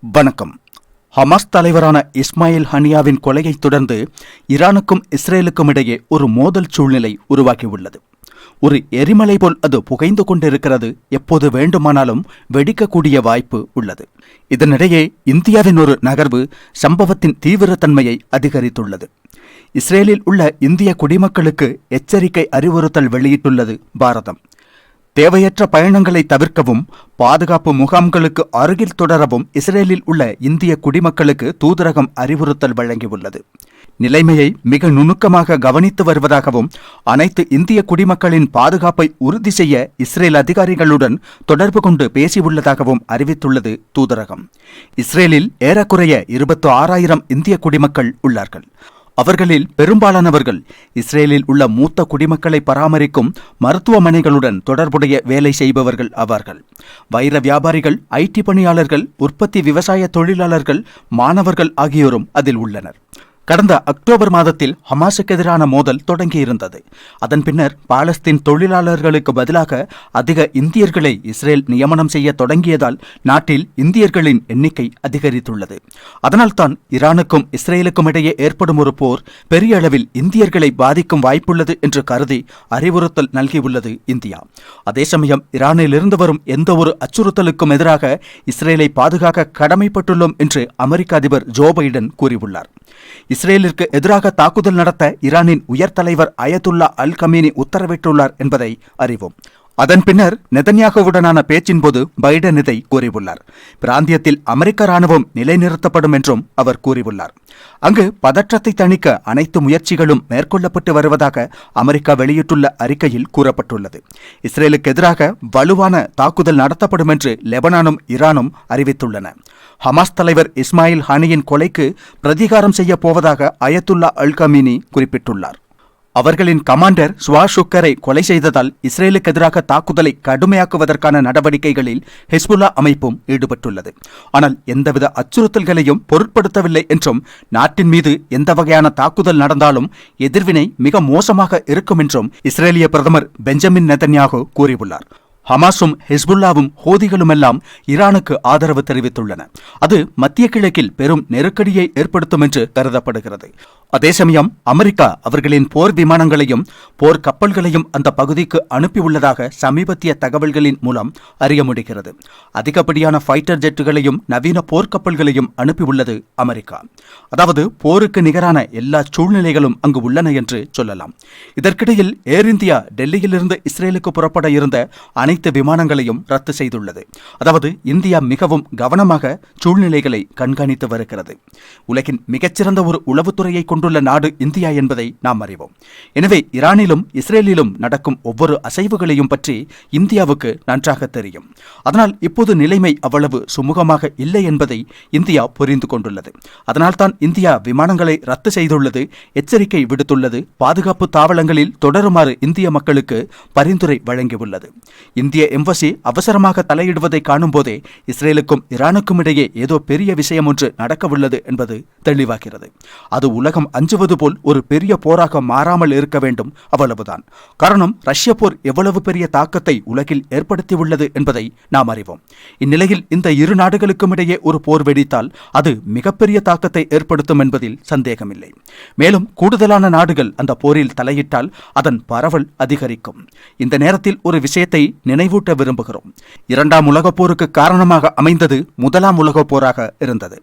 வணக்கம். ஹமாஸ் தலைவரான இஸ்மாயில் ஹனியாவின் கொலையைத் தொடர்ந்து ஈரானுக்கும் இஸ்ரேலுக்கும் இடையே ஒரு மோதல் சூழ்நிலை உருவாகியுள்ளது. ஒரு எரிமலை போல் அது புகைந்து கொண்டிருக்கிறது. எப்போது வேண்டுமானாலும் வெடிக்கக்கூடிய வாய்ப்பு உள்ளது. இதனிடையே இந்தியாவின் ஒரு நகர்வு சம்பவத்தின் தீவிரத்தன்மையை அதிகரித்துள்ளது. இஸ்ரேலில் உள்ள இந்திய குடிமக்களுக்கு எச்சரிக்கை அறிவுறுத்தல் வெளியிட்டுள்ளது பாரதம். தேவையற்ற பயணங்களை தவிர்க்கவும் பாதுகாப்பு முகாம்களுக்கு அருகில் தொடரவும் இஸ்ரேலில் உள்ள இந்திய குடிமக்களுக்கு தூதரகம் அறிவுறுத்தல் வழங்கியுள்ளது. நிலைமையை மிக நுணுக்கமாக கவனித்து வருவதாகவும் அனைத்து இந்திய குடிமக்களின் பாதுகாப்பை உறுதி செய்ய இஸ்ரேல் அதிகாரிகளுடன் தொடர்பு கொண்டு பேசியுள்ளதாகவும் அறிவித்துள்ளது தூதரகம். இஸ்ரேலில் ஏறக்குறைய இருபத்து ஆறாயிரம் இந்திய குடிமக்கள் உள்ளார்கள். அவர்களில் பெரும்பாலானவர்கள் இஸ்ரேலில் உள்ள மூத்த குடிமக்களை பராமரிக்கும் மருத்துவமனைகளுடன் தொடர்புடைய வேலை செய்பவர்கள் ஆவார்கள். வைர வியாபாரிகள் ஐடி பணியாளர்கள் உற்பத்தி விவசாய தொழிலாளர்கள் மாணவர்கள் ஆகியோரும் அதில் உள்ளனர். கடந்த அக்டோபர் மாதத்தில் ஹமாஸுக்கு எதிரான மோதல் தொடங்கியிருந்தது. அதன் பின்னர் பாலஸ்தீன் தொழிலாளர்களுக்கு பதிலாக அதிக இந்தியர்களை இஸ்ரேல் நியமனம் செய்ய தொடங்கியதால் நாட்டில் இந்தியர்களின் எண்ணிக்கை அதிகரித்துள்ளது. அதனால்தான் ஈரானுக்கும் இஸ்ரேலுக்கும் இடையே ஏற்படும் ஒரு போர் பெரிய அளவில் இந்தியர்களை பாதிக்கும் வாய்ப்புள்ளது என்று கருதி அறிவுறுத்தல் நல்கியுள்ளது இந்தியா. அதே சமயம் ஈரானிலிருந்து வரும் எந்த ஒரு அச்சுறுத்தலுக்கும் எதிராக இஸ்ரேலை பாதுகாக்க கடமைப்பட்டுள்ளோம் என்று அமெரிக்க அதிபர் ஜோ பைடன் கூறியுள்ளார். இஸ்ரேலிற்கு எதிராக தாக்குதல் நடத்த ஈரானின் உயர் தலைவர் அயதுல்லா அல் கமீனி உத்தரவிட்டுள்ளார் என்பதை அறிவோம். அதன் பின்னர் நெதன்யாகவுடனான பேச்சின் போது பைடன் இதை கூறியுள்ளார். பிராந்தியத்தில் அமெரிக்க ராணுவம் நிலைநிறுத்தப்படும் என்றும் அவர் கூறியுள்ளார். அங்கு பதற்றத்தை தணிக்க அனைத்து முயற்சிகளும் மேற்கொள்ளப்பட்டு வருவதாக அமெரிக்கா வெளியிட்டுள்ள அறிக்கையில் கூறப்பட்டுள்ளது. இஸ்ரேலுக்கு எதிராக வலுவான தாக்குதல் நடத்தப்படும் என்று லெபனானும் ஈரானும் அறிவித்துள்ளன. ஹமாஸ் தலைவர் இஸ்மாயில் ஹானியின் கொலைக்கு பிரதிகாரம் செய்யப் போவதாக அயத்துல்லா அல் கமீனி குறிப்பிட்டுள்ளார். அவர்களின் கமாண்டர் சுவா ஷுக்கரை கொலை செய்ததால் இஸ்ரேலுக்கு எதிராக தாக்குதலை கடுமையாக்குவதற்கான நடவடிக்கைகளில் ஹெஸ்புல்லா அமைப்பும் ஈடுபட்டுள்ளது. ஆனால் எந்தவித அச்சுறுத்தல்களையும் பொருட்படுத்தவில்லை என்றும் நாட்டின் மீது எந்த வகையான தாக்குதல் நடந்தாலும் எதிர்வினை மிக மோசமாக இருக்கும் என்றும் இஸ்ரேலிய பிரதமர் பெஞ்சமின் நெதன்யாகு கூறியுள்ளார். ஹமாஸும் ஹிஸ்புல்லாவும் ஹோதிகளுமெல்லாம் ஈரானுக்கு ஆதரவு தெரிவித்துள்ளன. அது மத்திய கிழக்கில் பெரும் நெருக்கடியை ஏற்படுத்தும் என்று கருதப்படுகிறது. அதே சமயம் அமெரிக்கா அவர்களின் போர் விமானங்களையும் போர் கப்பல்களையும் அந்த பகுதிக்கு அனுப்பியுள்ளதாக சமீபத்திய தகவல்களின் மூலம் அறிய முடிகிறது. அதிகப்படியான ஃபைட்டர் ஜெட்டுகளையும் நவீன போர்க்கப்பல்களையும் அனுப்பியுள்ளது அமெரிக்கா. அதாவது போருக்கு நிகரான எல்லா சூழ்நிலைகளும் அங்கு உள்ளன என்று சொல்லலாம். இதற்கிடையில் ஏர் இந்தியா டெல்லியிலிருந்து இஸ்ரேலுக்கு புறப்பட இருந்த அனைத்து விமானங்களையும் ரத்து செய்துள்ளது. அதாவது இந்தியா மிகவும் கவனமாக சூழ்நிலைகளை கண்காணித்து வருகிறது. உலகின் மிகச்சிறந்த ஒரு உளவுத்துறையை கொண்டுள்ள நாடு இந்தியா என்பதை நாம் அறிவோம். எனவே ஈரானிலும் இஸ்ரேலிலும் நடக்கும் ஒவ்வொரு அசைவுகளையும் பற்றி இந்தியாவுக்கு நன்றாக தெரியும். அதனால் இப்போது நிலைமை அவ்வளவு சுமூகமாக இல்லை என்பதை இந்தியா புரிந்து கொண்டுள்ளது. அதனால்தான் இந்தியா விமானங்களை ரத்து செய்துள்ளது எச்சரிக்கை விடுத்துள்ளது பாதுகாப்பு தாவளங்களில் தொடருமாறு இந்திய மக்களுக்கு பரிந்துரை வழங்கியுள்ளது. இந்திய எம்பசி அவசரமாக தலையிடுவதை காணும்போதே இஸ்ரேலுக்கும் ஈரானுக்கும் இடையே ஏதோ பெரிய விஷயம் ஒன்று நடக்கவுள்ளது என்பது தெளிவாகிறது. அது உலகம் அஞ்சுவது போல் ஒரு பெரிய போராக மாறாமல் இருக்க வேண்டும் அவ்வளவுதான். காரணம் ரஷ்ய போர் எவ்வளவு பெரிய தாக்கத்தை உலகில் ஏற்படுத்தியுள்ளது என்பதை நாம் அறிவோம். இந்நிலையில் இந்த இரு நாடுகளுக்கும் இடையே ஒரு போர் வெடித்தால் அது மிகப்பெரிய தாக்கத்தை ஏற்படுத்தும் என்பதில் சந்தேகமில்லை. மேலும் கூடுதலான நாடுகள் அந்த போரில் தலையிட்டால் அதன் பரவல் அதிகரிக்கும். இந்த நேரத்தில் ஒரு விஷயத்தை நினைவூட்ட விரும்புகிறோம். இரண்டாம் உலகப் போருக்கு காரணமாக அமைந்தது முதலாம் உலகப் போராக இருந்தது.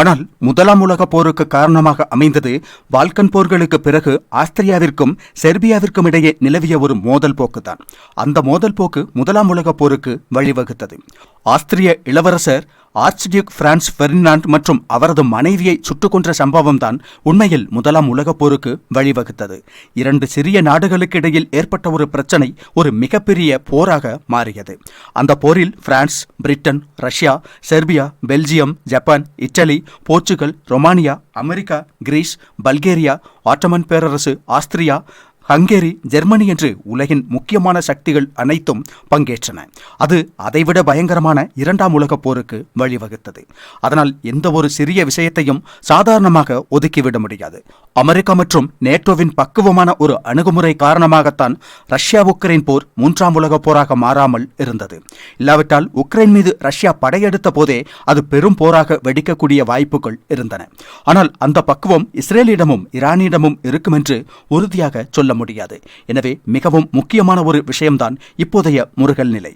ஆனால் முதலாம் உலக போருக்கு காரணமாக அமைந்தது பால்கன் போர்களுக்கு பிறகு ஆஸ்திரியாவிற்கும் செர்பியாவிற்கும் இடையே நிலவிய ஒரு மோதல் போக்குதான். அந்த மோதல் போக்கு முதலாம் உலக போருக்கு வழிவகுத்தது. ஆஸ்திரிய இளவரசர் ஆர்ச்டியூக் பிரான்ஸ் பெர்னாண்ட் மற்றும் அவரது மனைவியை சுட்டுக் கொன்ற சம்பவம்தான் உண்மையில் முதலாம் உலகப் போருக்கு வழிவகுத்தது. இரண்டு சிறிய நாடுகளுக்கு இடையில் ஏற்பட்ட ஒரு பிரச்சனை ஒரு மிகப்பெரிய போராக மாறியது. அந்த போரில் France Britain Russia Serbia Belgium Japan Italy Portugal Romania America Greece Bulgaria Ottoman பேரரசு ஆஸ்திரியா ஹங்கேரி ஜெர்மனி என்று உலகின் முக்கியமான சக்திகள் அனைத்தும் பங்கேற்றன. அது அதைவிட பயங்கரமான இரண்டாம் உலகப் போருக்கு வழிவகுத்தது. அதனால் எந்த ஒரு சிறிய விஷயத்தையும் சாதாரணமாக ஒதுக்கிவிட முடியாது. அமெரிக்கா மற்றும் நேட்டோவின் பக்குவமான ஒரு அணுகுமுறை காரணமாகத்தான் ரஷ்யா உக்ரைன் போர் மூன்றாம் உலகப் போராக மாறாமல் இருந்தது. இல்லாவிட்டால் உக்ரைன் மீது ரஷ்யா படையெடுத்த போதே அது பெரும் போராக வெடிக்கக்கூடிய வாய்ப்புகள் இருந்தன. ஆனால் அந்த பக்குவம் இஸ்ரேலிடமும் ஈரானிடமும் இருக்கும் என்று உறுதியாக சொல்ல முடியாது. எனவே மிகவும் முக்கியமான ஒரு விஷயம்தான் இப்போதைய முருகல் நிலை.